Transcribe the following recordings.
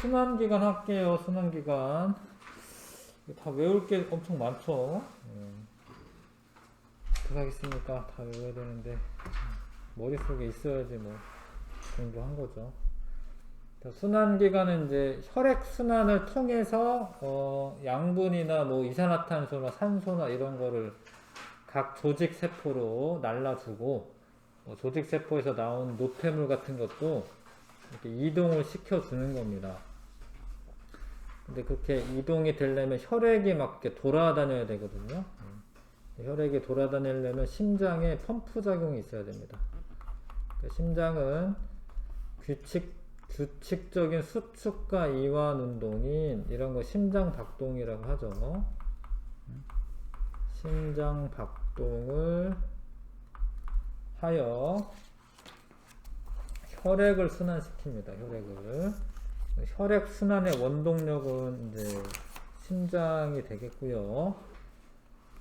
순환기관 할게요. 순환기관. 다 외울 게 엄청 많죠. 음. 어떡하겠습니까? 다 외워야 되는데 머릿속에 있어야지 뭐 공부한 거죠. 자, 순환기관은 이제 혈액 순환을 통해서 어, 양분이나 뭐 이산화탄소나 산소나 이런 거를 각 조직 세포로 날라주고 뭐 조직 세포에서 나온 노폐물 같은 것도 이렇게 이동을 시켜주는 겁니다. 근데 그렇게 이동이 되려면 혈액이 막 이렇게 돌아다녀야 되거든요. 음. 혈액이 돌아다니려면 심장에 펌프 작용이 있어야 됩니다. 그 심장은 규칙, 규칙적인 수축과 이완 운동인 이런 거 심장 박동이라고 하죠. 음. 심장 박동을 하여 혈액을 순환시킵니다. 혈액을. 혈액 순환의 원동력은 이제 심장이 되겠고요.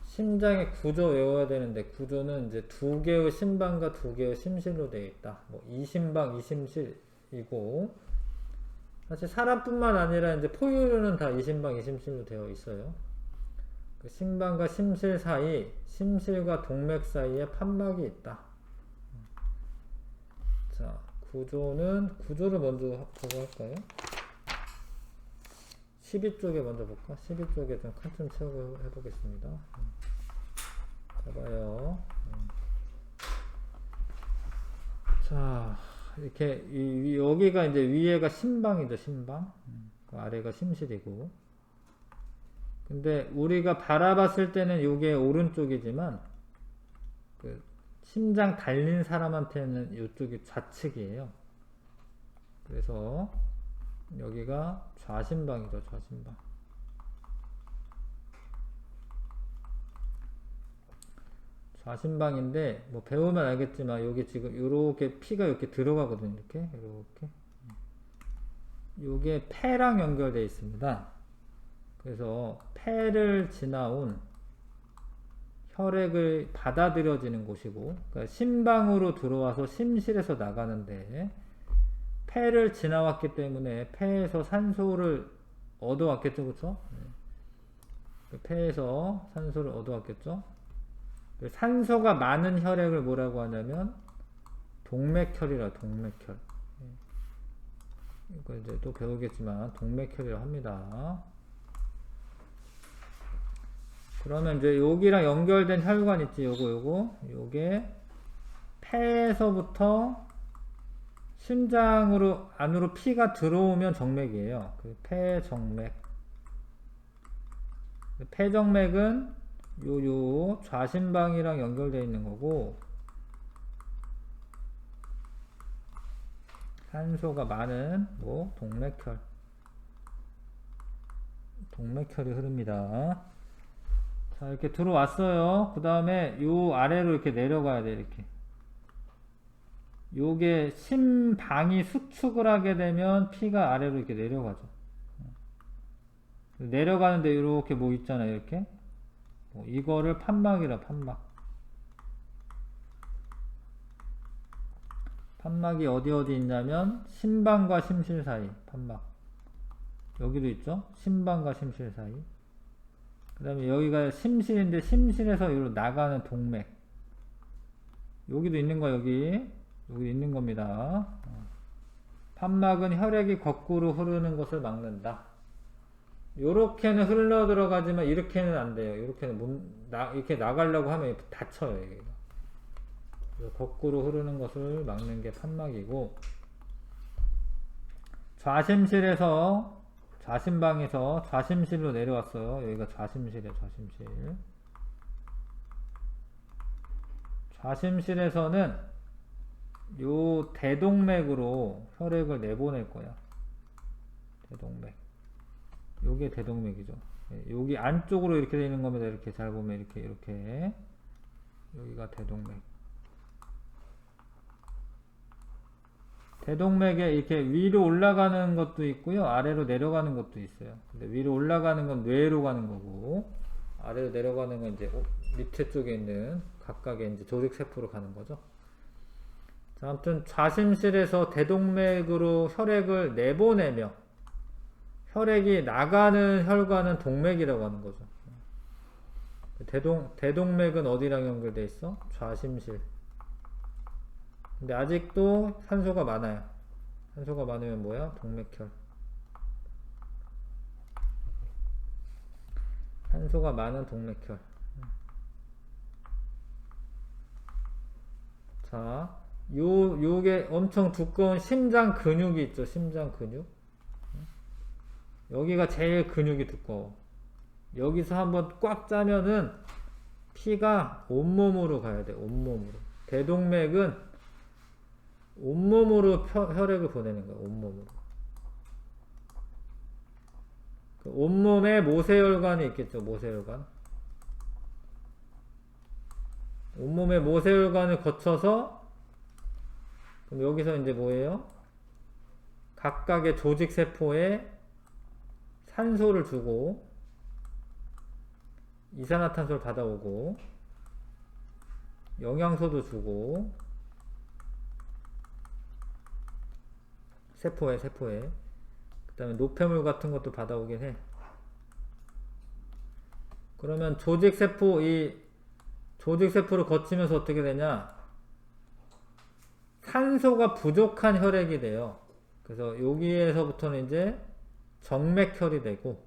심장의 구조 외워야 되는데 구조는 이제 두 개의 심방과 두 개의 심실로 되어 있다. 뭐 이심방, 이심실이고 사실 사람뿐만 아니라 이제 포유류는 다 이심방, 이심실로 되어 있어요. 그 심방과 심실 사이, 심실과 동맥 사이에 판막이 있다. 자, 구조는 구조를 먼저 보고 할까요? 12쪽에 먼저 볼까? 12쪽에 좀 칸 좀 채우고 해보겠습니다. 음. 봐봐요. 음. 자, 이렇게 이, 위- 여기가 이제 위에가 심방이죠, 심방. 음. 그 아래가 심실이고. 근데 우리가 바라봤을 때는 이게 오른쪽이지만 그 심장 달린 사람한테는 이쪽이 좌측이에요. 그래서 여기가 좌심방이죠, 좌심방. 좌심방인데 뭐 배우면 알겠지만 여기 지금 이렇게 피가 이렇게 들어가거든요, 이렇게 이렇게. 요게 폐랑 연결되어 있습니다. 그래서 폐를 지나온 혈액을 받아들여지는 곳이고 그러니까 심방으로 들어와서 심실에서 나가는데 폐를 지나왔기 때문에 폐에서 산소를 얻어왔겠죠 그쵸? 네. 폐에서 산소를 얻어왔겠죠 그 산소가 많은 혈액을 뭐라고 하냐면 동맥혈이라 동맥혈 네. 이제 또 배우겠지만 동맥혈이라고 합니다 그러면 이제 여기랑 연결된 혈관 있지 요거 요거 요게 폐에서부터 심장으로 안으로 피가 들어오면 정맥이에요. 그 폐정맥. 폐정맥은 요 요 좌심방이랑 연결되어 있는 거고 산소가 많은 뭐 동맥혈 동맥혈이 흐릅니다. 자, 이렇게 들어왔어요. 그 다음에 요 아래로 이렇게 내려가야 돼, 이렇게. 요게 심방이 수축을 하게 되면 피가 아래로 이렇게 내려가죠. 내려가는데 이렇게 뭐 있잖아요, 이렇게. 뭐 이거를 판막이라, 판막. 판막이 어디 어디 있냐면 심방과 심실 사이, 판막. 여기도 있죠? 심방과 심실 사이. 그 다음에 여기가 심실인데 심실에서 여기로 나가는 동맥. 여기도 있는 거 여기. 여기 있는 겁니다. 어. 판막은 혈액이 거꾸로 흐르는 것을 막는다. 요렇게는 흘러 들어가지만 이렇게는 안 돼요. 이렇게는 못, 나, 이렇게 나가려고 하면 다쳐요 거꾸로 흐르는 것을 막는 게 판막이고 좌심실에서 좌심방에서 좌심실로 내려왔어요. 여기가 좌심실이에요, 좌심실. 좌심실에서는 요 대동맥으로 혈액을 내보낼 거야. 대동맥. 요게 대동맥이죠. 예, 여기 안쪽으로 이렇게 되는 겁니다. 이렇게 잘 보면 이렇게, 이렇게. 여기가 대동맥. 대동맥에 이렇게 위로 올라가는 것도 있고요. 아래로 내려가는 것도 있어요. 근데 위로 올라가는 건 뇌로 가는 거고, 아래로 내려가는 건 이제 오- 밑에 쪽에 있는 각각의 이제 조직세포로 가는 거죠. 자, 아무튼 좌심실에서 대동맥으로 혈액을 내보내며 혈액이 나가는 혈관은 동맥이라고 하는 거죠. 대동, 대동맥은 어디랑 연결돼 있어? 좌심실. 근데 아직도 산소가 많아요. 산소가 많으면 뭐야? 동맥혈. 산소가 많은 동맥혈. 자, 요, 요게 엄청 두꺼운 심장 근육이 있죠. 심장 근육. 여기가 제일 근육이 두꺼워. 여기서 한번 꽉 짜면은 피가 온몸으로 가야 돼. 온몸으로. 대동맥은 온몸으로 펴- 혈액을 보내는 거야. 온몸으로. 그 온몸에 모세혈관이 있겠죠. 모세혈관. 온몸에 모세혈관을 거쳐서 그럼 여기서 이제 뭐예요? 각각의 조직 세포에 산소를 주고 이산화탄소를 받아오고 영양소도 주고 세포에 세포에. 그 다음에 노폐물 같은 것도 받아오긴 해. 그러면 조직세포 이 조직세포를 거치면서 어떻게 되냐? 산소가 부족한 혈액이 돼요. 그래서 여기에서부터는 이제 정맥혈이 되고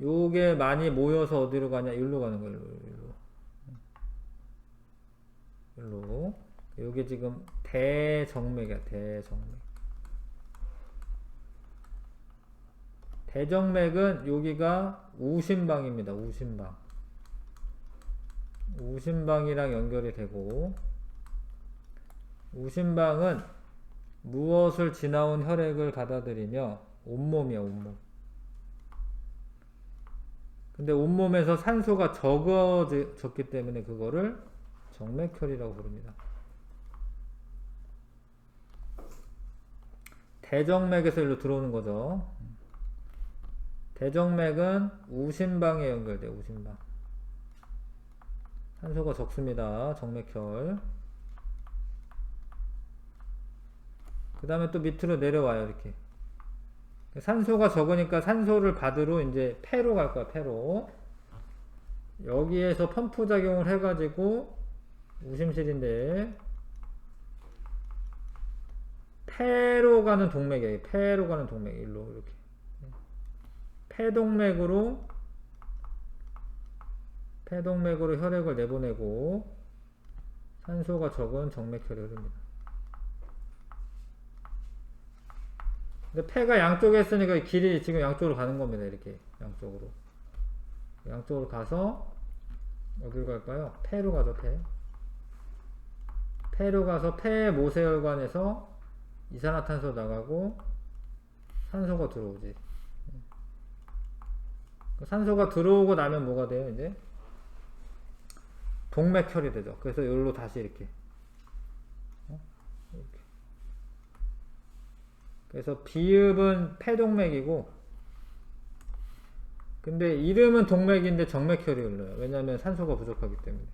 요게 많이 모여서 어디로 가냐? 일로 가는 거예요 일로 일로. 요게 지금 대정맥이야 대정맥 대정맥은 여기가 우심방입니다 우심방 우심방이랑 연결이 되고 우심방은 무엇을 지나온 혈액을 받아들이며 온몸이야 온몸 근데 온몸에서 산소가 적어졌기 때문에 그거를 정맥혈이라고 부릅니다. 대정맥에서 일로 들어오는 거죠. 대정맥은 우심방에 연결돼 우심방. 산소가 적습니다. 정맥혈. 그 다음에 또 밑으로 내려와요 이렇게. 산소가 적으니까 산소를 받으러 이제 폐로 갈 거야, 폐로. 여기에서 펌프 작용을 해가지고 우심실인데 폐로 가는 동맥이에요. 폐로 가는 동맥 일로 이렇게 폐동맥으로 폐동맥으로 혈액을 내보내고 산소가 적은 정맥혈이 흐릅니다. 근데 폐가 양쪽에 있으니까 이 길이 지금 양쪽으로 가는 겁니다. 이렇게 양쪽으로. 양쪽으로 가서 어디로 갈까요? 폐로 가죠. 폐. 폐로 가서 폐 모세혈관에서 이산화탄소 나가고 산소가 들어오지. 산소가 들어오고 나면 뭐가 돼요? 이제 동맥혈이 되죠. 그래서 여기로 다시 이렇게 그래서 비읍은 폐동맥이고 근데 이름은 동맥인데 정맥혈이 흘러요. 왜냐하면 산소가 부족하기 때문에.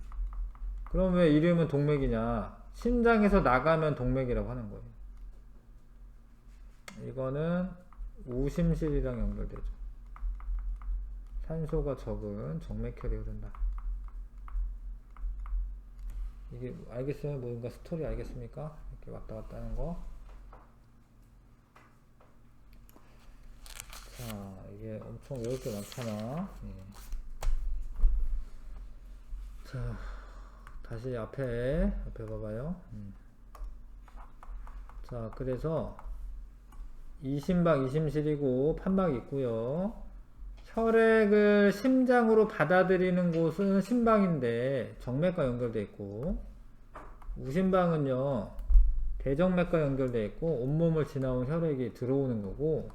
그럼 왜 이름은 동맥이냐? 심장에서 나가면 동맥이라고 하는 거예요. 이거는 우심실이랑 연결되죠. 산소가 적은 정맥혈이 흐른다. 이게 알겠어요? 뭔가 스토리 알겠습니까? 이렇게 왔다 갔다 하는 거. 자, 이게 엄청 외울 게 많잖아. 예. 자, 다시 앞에, 앞에 봐봐요. 음. 자, 그래서, 이심방, 이심실이고, 판막 있고요 혈액을 심장으로 받아들이는 곳은 심방인데, 정맥과 연결되어 있고, 우심방은요, 대정맥과 연결되어 있고, 온몸을 지나온 혈액이 들어오는 거고,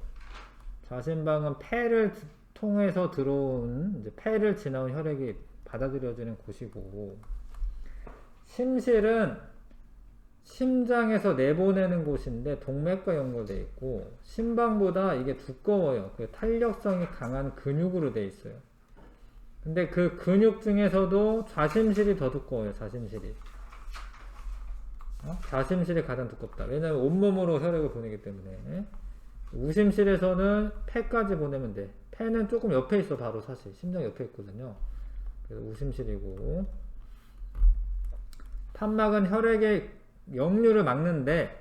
좌심방은 폐를 드- 통해서 들어온 폐를 지나온 혈액이 받아들여지는 곳이고 심실은 심장에서 내보내는 곳인데 동맥과 연결되어 있고 심방보다 이게 두꺼워요. 그 탄력성이 강한 근육으로 되어 있어요. 근데 그 근육 중에서도 좌심실이 더 두꺼워요. 좌심실이. 어? 좌심실이 가장 두껍다. 왜냐하면 온몸으로 혈액을 보내기 때문에. 우심실에서는 폐까지 보내면 돼. 폐는 조금 옆에 있어 바로 사실 심장 옆에 있거든요. 그래서 우심실이고 판막은 혈액의 역류를 막는데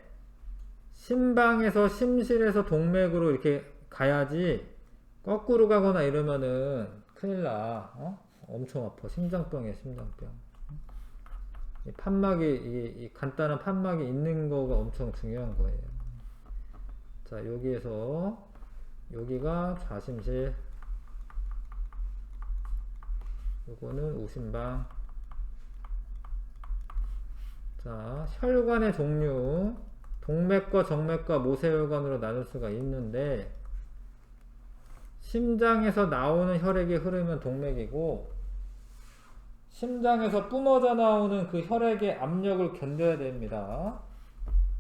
심방에서 심실에서 동맥으로 이렇게 가야지 거꾸로 가거나 이러면은 큰일 나. 어? 엄청 아파. 심장병이야 심장병. 이 판막이 이, 이 간단한 판막이 있는 거가 엄청 중요한 거예요. 자 여기에서 여기가 좌심실 요거는 우심방 자 혈관의 종류 동맥과 정맥과 모세혈관으로 나눌 수가 있는데 심장에서 나오는 혈액이 흐르면 동맥이고 심장에서 뿜어져 나오는 그 혈액의 압력을 견뎌야 됩니다.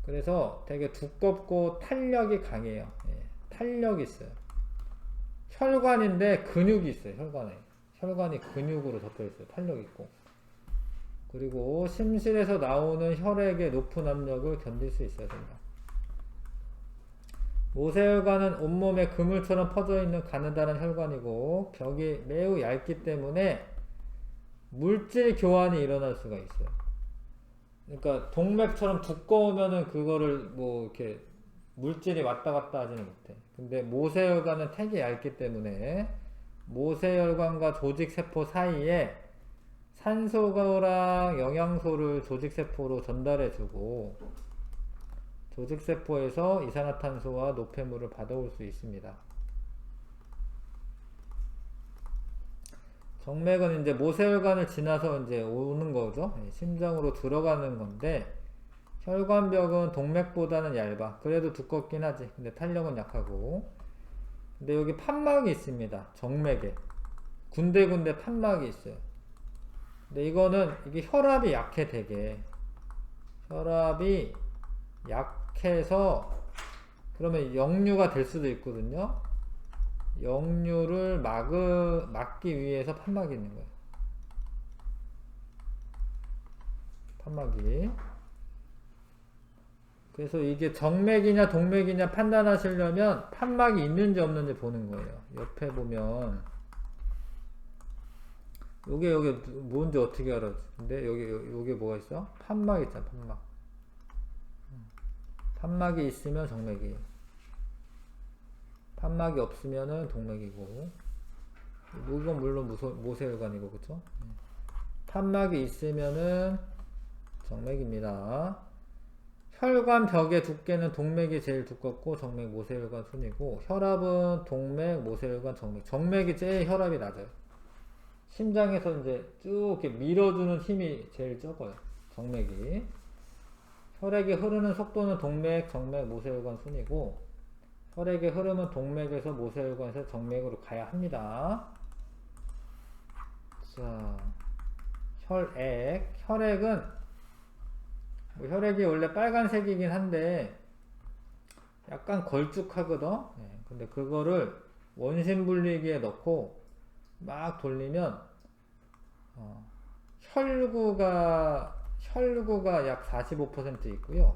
그래서 되게 두껍고 탄력이 강해요. 예, 탄력이 있어요. 혈관인데 근육이 있어요. 혈관에. 혈관이 근육으로 덮여 있어요. 탄력 있고. 그리고 심실에서 나오는 혈액의 높은 압력을 견딜 수 있어야 된다. 모세혈관은 온몸에 그물처럼 퍼져 있는 가느다란 혈관이고 벽이 매우 얇기 때문에 물질 교환이 일어날 수가 있어요. 그러니까 동맥처럼 두꺼우면은 그거를 뭐 이렇게 물질이 왔다 갔다 하지는 못해. 근데 모세혈관은 되게 얇기 때문에 모세혈관과 조직세포 사이에 산소랑 영양소를 조직세포로 전달해주고 조직세포에서 이산화탄소와 노폐물을 받아올 수 있습니다. 정맥은 이제 모세혈관을 지나서 이제 오는 거죠. 예, 심장으로 들어가는 건데 혈관벽은 동맥보다는 얇아. 그래도 두껍긴 하지. 근데 탄력은 약하고. 근데 여기 판막이 있습니다. 정맥에. 군데군데 판막이 있어요. 근데 이거는 이게 혈압이 약해 되게. 혈압이 약해서 그러면 역류가 될 수도 있거든요. 역류를 막으, 막기 위해서 판막이 있는 거예요. 판막이. 그래서 이게 정맥이냐 동맥이냐 판단하시려면 판막이 있는지 없는지 보는 거예요. 옆에 보면 요게 요게 뭔지 어떻게 알아? 근데 여기 요게 뭐가 있어? 판막 있잖아, 판막. 판막이 있으면 정맥이. 판막이 없으면은 동맥이고. 이건 물론 무소, 모세혈관이고, 그쵸? 판막이 있으면은 정맥입니다. 혈관 벽의 두께는 동맥이 제일 두껍고 정맥, 모세혈관 순이고 혈압은 동맥, 모세혈관, 정맥. 정맥이 제일 혈압이 낮아요. 심장에서 이제 쭉 이렇게 밀어주는 힘이 제일 적어요. 정맥이. 혈액이 흐르는 속도는 동맥, 정맥, 모세혈관 순이고 혈액이 흐르면 동맥에서 모세혈관에서 정맥으로 가야 합니다. 자, 혈액. 혈액은 뭐 혈액이 원래 빨간색이긴 한데 약간 걸쭉하거든. 네, 근데 그거를 원심 분리기에 넣고 막 돌리면 어, 혈구가 혈구가 약 45% 있고요.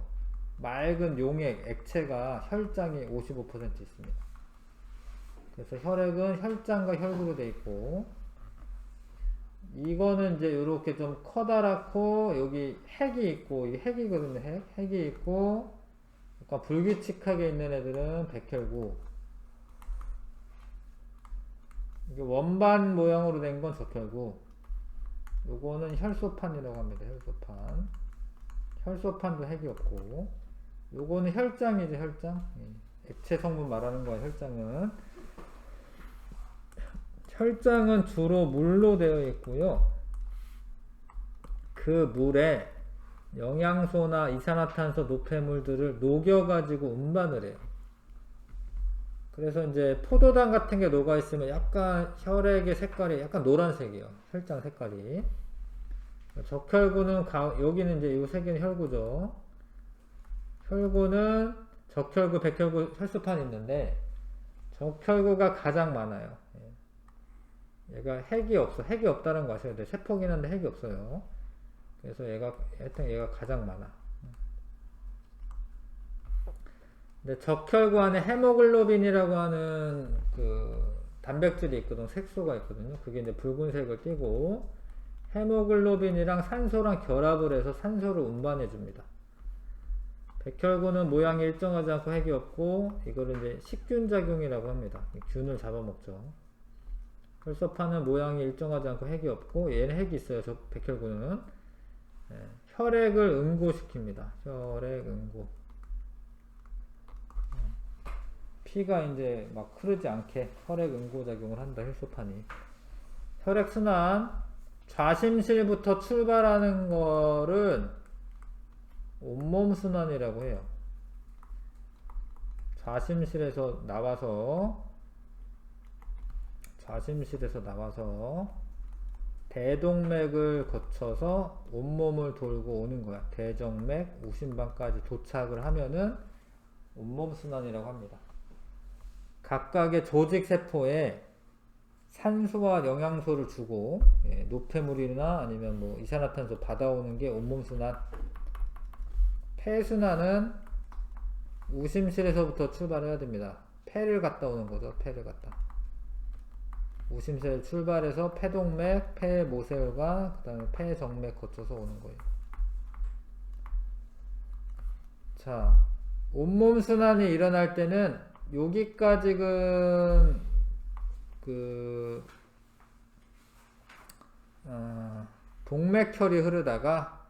맑은 용액 액체가 혈장이 55% 있습니다. 그래서 혈액은 혈장과 혈구로 되어 있고 이거는 이제 이렇게 좀 커다랗고 여기 핵이 있고 이 핵이거든요 핵 핵이 있고 약간 불규칙하게 있는 애들은 백혈구 이게 원반 모양으로 된 건 적혈구 요거는 혈소판이라고 합니다 혈소판 혈소판도 핵이 없고 요거는 혈장이죠 혈장 예. 액체 성분 말하는 거야 혈장은 혈장은 주로 물로 되어 있고요. 그 물에 영양소나 이산화탄소, 노폐물들을 녹여가지고 운반을 해요. 그래서 이제 포도당 같은 게 녹아 있으면 약간 혈액의 색깔이 약간 노란색이에요. 혈장 색깔이. 적혈구는 가, 여기는 이제 이 색은 혈구죠. 혈구는 적혈구, 백혈구, 혈소판이 있는데 적혈구가 가장 많아요. 얘가 핵이 없어. 핵이 없다는 거 아셔야 돼. 세포긴 한데 핵이 없어요. 그래서 얘가, 하여튼 얘가 가장 많아. 근데 적혈구 안에 헤모글로빈이라고 하는 그 단백질이 있거든, 색소가 있거든요. 그게 이제 붉은색을 띠고 헤모글로빈이랑 산소랑 결합을 해서 산소를 운반해 줍니다. 백혈구는 모양이 일정하지 않고 핵이 없고 이거를 이제 식균 작용이라고 합니다. 이 균을 잡아먹죠. 혈소판은 모양이 일정하지 않고 핵이 없고 얘는 핵이 있어요. 저 백혈구는 예, 혈액을 응고시킵니다. 혈액 응고. 음, 피가 이제 막 흐르지 않게 혈액 응고 작용을 한다. 혈소판이. 혈액 순환 좌심실부터 출발하는 거를 온몸 순환이라고 해요. 좌심실에서 나와서 좌심실에서 나와서 대동맥을 거쳐서 온몸을 돌고 오는 거야. 대정맥, 우심방까지 도착을 하면은 온몸 순환이라고 합니다. 각각의 조직 세포에 산소와 영양소를 주고 예, 노폐물이나 아니면 뭐 이산화탄소 받아오는 게 온몸 순환. 폐순환은 우심실에서부터 출발해야 됩니다. 폐를 갔다 오는 거죠. 폐를 갔다. 우심실 출발해서 폐동맥, 폐모세혈관, 그 다음에 폐정맥 거쳐서 오는 거예요. 자, 온몸 순환이 일어날 때는 여기까지는 그 어, 동맥혈이 흐르다가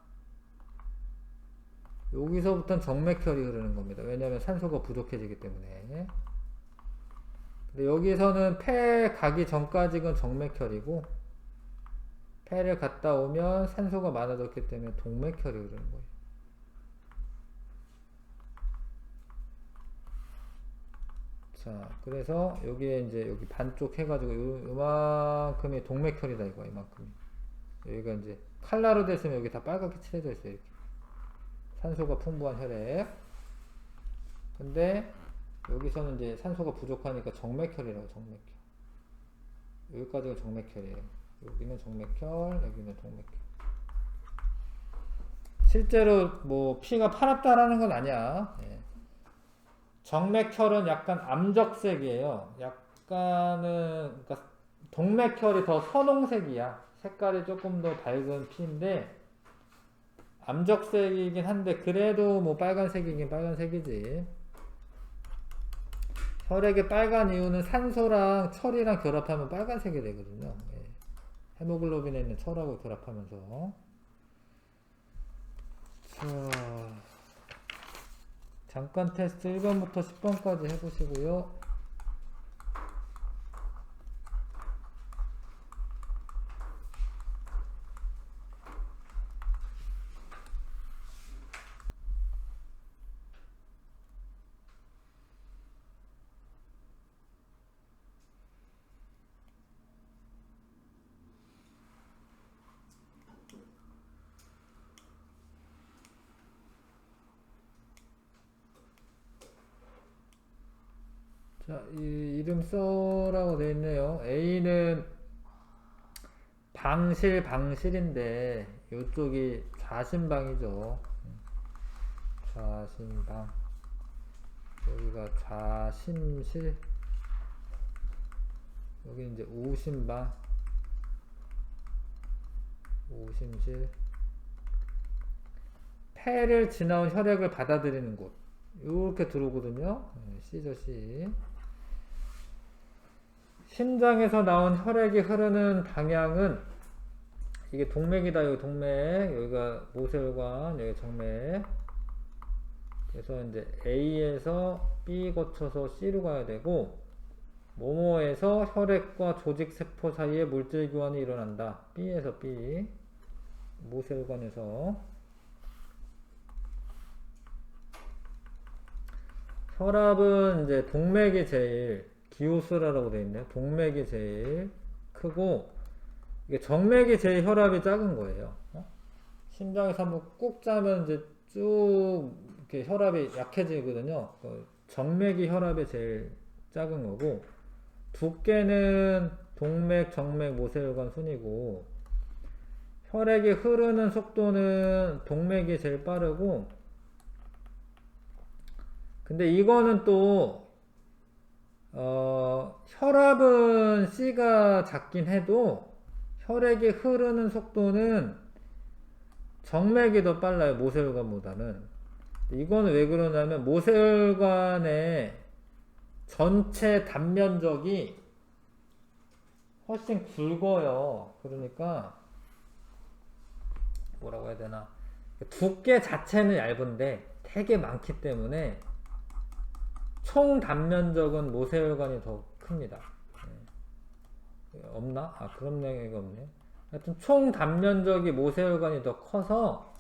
여기서부터는 정맥혈이 흐르는 겁니다. 왜냐하면 산소가 부족해지기 때문에. 근데 여기서는 폐 가기 전까지는 정맥혈이고 폐를 갔다 오면 산소가 많아졌기 때문에 동맥혈이 흐르는 거예요. 자, 그래서 여기에 이제 여기 반쪽 해가지고 요, 요만큼이 동맥혈이다 이거 이만큼이. 여기가 이제 칼라로 됐으면 여기 다 빨갛게 칠해져 있어요 이렇게. 산소가 풍부한 혈액. 근데 여기서는 이제 산소가 부족하니까 정맥혈이라고 정맥혈. 여기까지가 정맥혈이에요. 여기는 정맥혈, 여기는 동맥혈. 실제로 뭐 피가 파랗다라는 건 아니야. 예. 정맥혈은 약간 암적색이에요. 약간은 그러니까 동맥혈이 더 선홍색이야. 색깔이 조금 더 밝은 피인데 암적색이긴 한데 그래도 뭐 빨간색이긴 빨간색이지. 혈액이 빨간 이유는 산소랑 철이랑 결합하면 빨간색이 되거든요. 예. 헤모글로빈에 있는 철하고 결합하면서. 자, 잠깐 테스트 1번부터 10번까지 해보시고요. 자, 이 이름 써라고 되어 있네요. A는 방실, 방실인데, 이쪽이 좌심방이죠. 좌심방. 여기가 좌심실. 여기 이제 우심방. 우심실. 폐를 지나온 혈액을 받아들이는 곳. 이렇게 들어오거든요. 네, C죠, C. 심장에서 나온 혈액이 흐르는 방향은 이게 동맥이다 여기 동맥. 여기가 모세혈관 여기 정맥. 그래서 이제 A에서 B 거쳐서 C로 가야 되고 모모에서 혈액과 조직 세포 사이에 물질 교환이 일어난다. B에서 B. 모세혈관에서. 혈압은 이제 동맥이 제일 기호수라라고 되어 있네요. 동맥이 제일 크고 정맥이 제일 혈압이 작은 거예요. 어? 심장에서 한번 꾹 짜면 이제 쭉 이렇게 혈압이 약해지거든요. 그 정맥이 혈압이 제일 작은 거고 두께는 동맥, 정맥, 모세혈관 순이고 혈액이 흐르는 속도는 동맥이 제일 빠르고 근데 이거는 또 어, 혈압은 C가 작긴 해도 혈액이 흐르는 속도는 정맥이 더 빨라요. 모세혈관보다는. 이거는 왜 그러냐면 모세혈관의 전체 단면적이 훨씬 굵어요. 그러니까 뭐라고 해야 되나 두께 자체는 얇은데 되게 많기 때문에 총 단면적은 모세혈관이 더 큽니다. 네. 없나? 아 그런 얘기가 없네. 하여튼 총 단면적이 모세혈관이 더 커서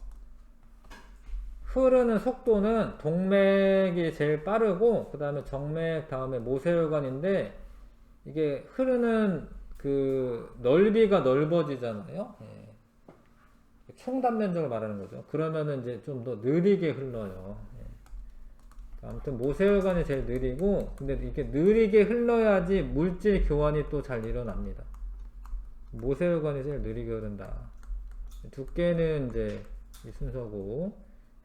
흐르는 속도는 동맥이 제일 빠르고 그 다음에 정맥 다음에 모세혈관인데 이게 흐르는 그 넓이가 넓어지잖아요. 예. 총 단면적을 말하는 거죠. 그러면은 이제 좀 더 느리게 흘러요. 예. 아무튼 모세혈관이 제일 느리고 근데 이렇게 느리게 흘러야지 물질 교환이 또 잘 일어납니다. 모세혈관이 제일 느리게 흐른다. 두께는 이제 이 순서고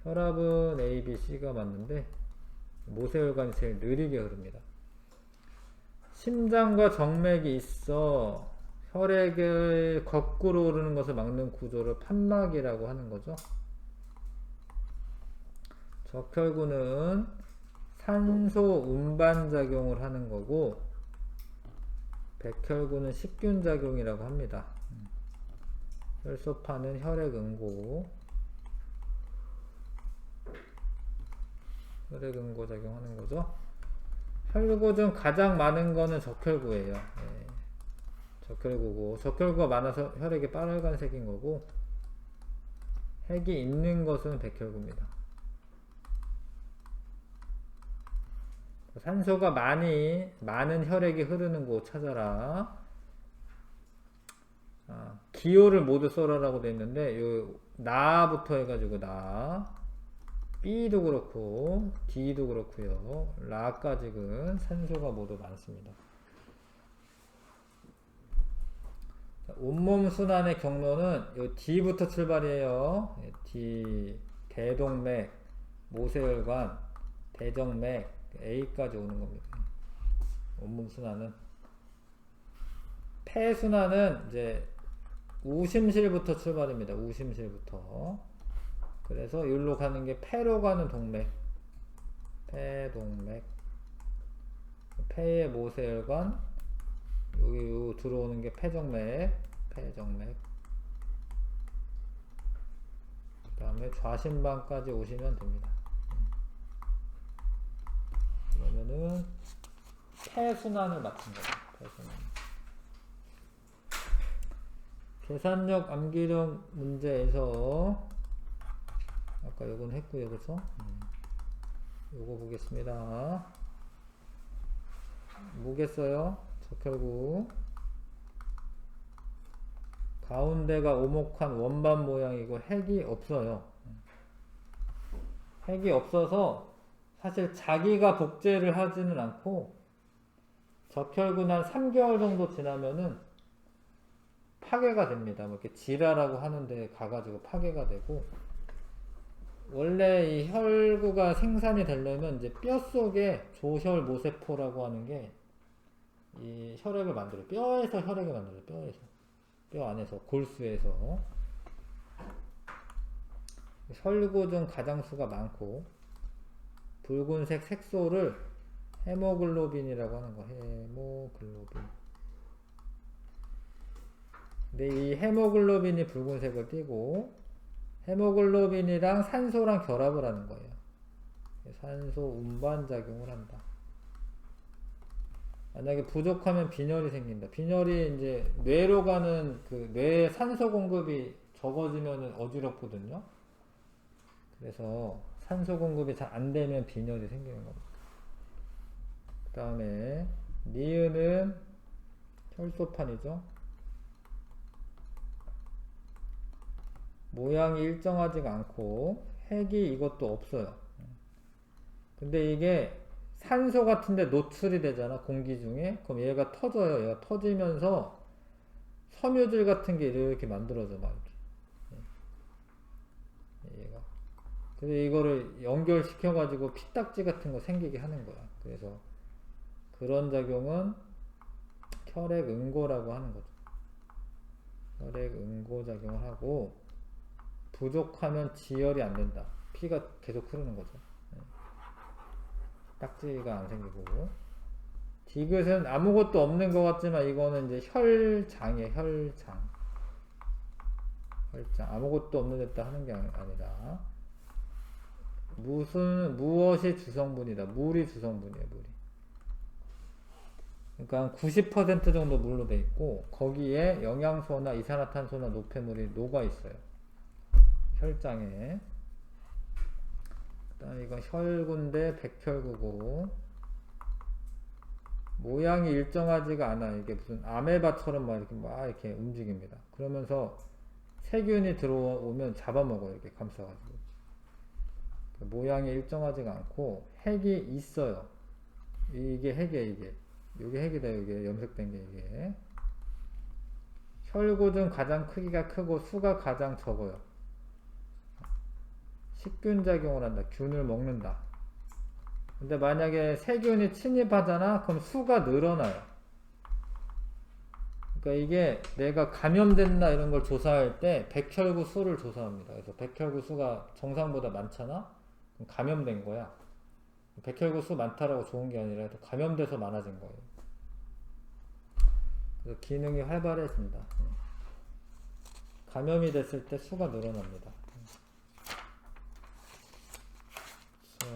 혈압은 A, B, C가 맞는데 모세혈관이 제일 느리게 흐릅니다. 심장과 정맥이 있어 혈액을 거꾸로 오르는 것을 막는 구조를 판막이라고 하는 거죠. 적혈구는 산소 운반 작용을 하는 거고 백혈구는 식균 작용이라고 합니다. 혈소판은 혈액 응고 혈액 응고 작용하는 거죠. 혈구 중 가장 많은 거는 적혈구예요. 예. 적혈구고 적혈구가 많아서 혈액이 빨간색인 거고 핵이 있는 것은 백혈구입니다. 산소가 많이 많은 혈액이 흐르는 곳 찾아라. 아, 기호를 모두 써라라고 돼 있는데 요 나부터 해가지고 나 B도 그렇고 D도 그렇고요. 라까지는 산소가 모두 많습니다. 온몸 순환의 경로는 요 D부터 출발이에요. 예, D 대동맥, 모세혈관, 대정맥 A까지 오는 겁니다. 온몸 순환은 폐 순환은 이제 우심실부터 출발입니다. 우심실부터. 그래서 여기로 가는 게 폐로 가는 동맥. 폐동맥. 폐의 모세혈관. 여기 요 들어오는 게 폐정맥. 폐정맥. 그 다음에 좌심방까지 오시면 됩니다. 그러면은 폐순환을 맡은 거죠. 폐순환. 계산력 암기력 문제에서 아까 요건 했고요, 그쵸? 음. 요거 보겠습니다. 뭐겠어요? 적혈구 가운데가 오목한 원반 모양이고 핵이 없어요. 핵이 없어서 사실 자기가 복제를 하지는 않고 적혈군 한 3개월 정도 지나면은 파괴가 됩니다. 뭐 이렇게 지라라고 하는데 가가지고 파괴가 되고 원래 이 혈구가 생산이 되려면 이제 뼈 속에 조혈 모세포라고 하는 게 이 혈액을 만들어 뼈에서 혈액을 만들어 뼈에서. 뼈 안에서 골수에서. 혈구 중 가장 수가 많고 붉은색 색소를 헤모글로빈이라고 하는 거 헤모글로빈 근데 이 헤모글로빈이 붉은색을 띠고 헤모글로빈이랑 산소랑 결합을 하는 거예요. 산소 운반 작용을 한다. 만약에 부족하면 빈혈이 생긴다. 빈혈이 이제 뇌로 가는 그 뇌의 산소 공급이 적어지면 어지럽거든요. 그래서 산소 공급이 잘 안 되면 빈혈이 생기는 겁니다. 그 다음에 니은은 혈소판이죠. 모양이 일정하지가 않고 핵이 이것도 없어요. 근데 이게 산소 같은데 노출이 되잖아 공기 중에 그럼 얘가 터져요. 얘가 터지면서 섬유질 같은 게 이렇게 만들어져 막 이렇게. 얘가 그래서 이거를 연결시켜 가지고 피딱지 같은 거 생기게 하는 거야. 그래서 그런 작용은 혈액 응고라고 하는 거죠. 혈액 응고 작용을 하고 부족하면 지혈이 안 된다. 피가 계속 흐르는 거죠. 네. 딱지가 안 생기고 디귿은 아무것도 없는 것 같지만 이거는 이제 혈장이에요. 혈장. 혈장 아무것도 없는 데다 하는 게 아니- 아니라 무슨 무엇이 주성분이다. 물이 주성분이에요. 물이. 그러니까 90% 정도 물로 돼 있고 거기에 영양소나 이산화탄소나 노폐물이 녹아 있어요. 혈장에. 그다음 이건 혈구인데 백혈구고 모양이 일정하지가 않아. 이게 무슨 아메바처럼 막 이렇게 막 이렇게 움직입니다. 그러면서 세균이 들어오면 잡아먹어요. 이렇게 감싸가지고. 그 모양이 일정하지가 않고 핵이 있어요. 이게 핵이야 이게. 이게 핵이다 이게 염색된 게 이게. 혈구 중 가장 크기가 크고 수가 가장 적어요. 식균 작용을 한다. 균을 먹는다. 근데 만약에 세균이 침입하잖아? 그럼 수가 늘어나요. 그러니까 이게 내가 감염됐나 이런 걸 조사할 때 백혈구 수를 조사합니다. 그래서 백혈구 수가 정상보다 많잖아? 그럼 감염된 거야. 백혈구 수 많다라고 좋은 게 아니라 또 감염돼서 많아진 거예요. 그래서 기능이 활발해진다. 감염이 됐을 때 수가 늘어납니다. 자.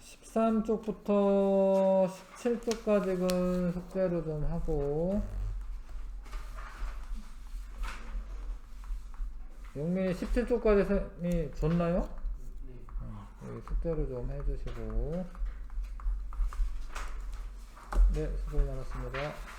13쪽부터 17쪽까지는 숙제로 좀 하고 용민이 17쪽까지 줬나요? 어, 여기 숙제로 좀 해주시고. 네 수고 많았습니다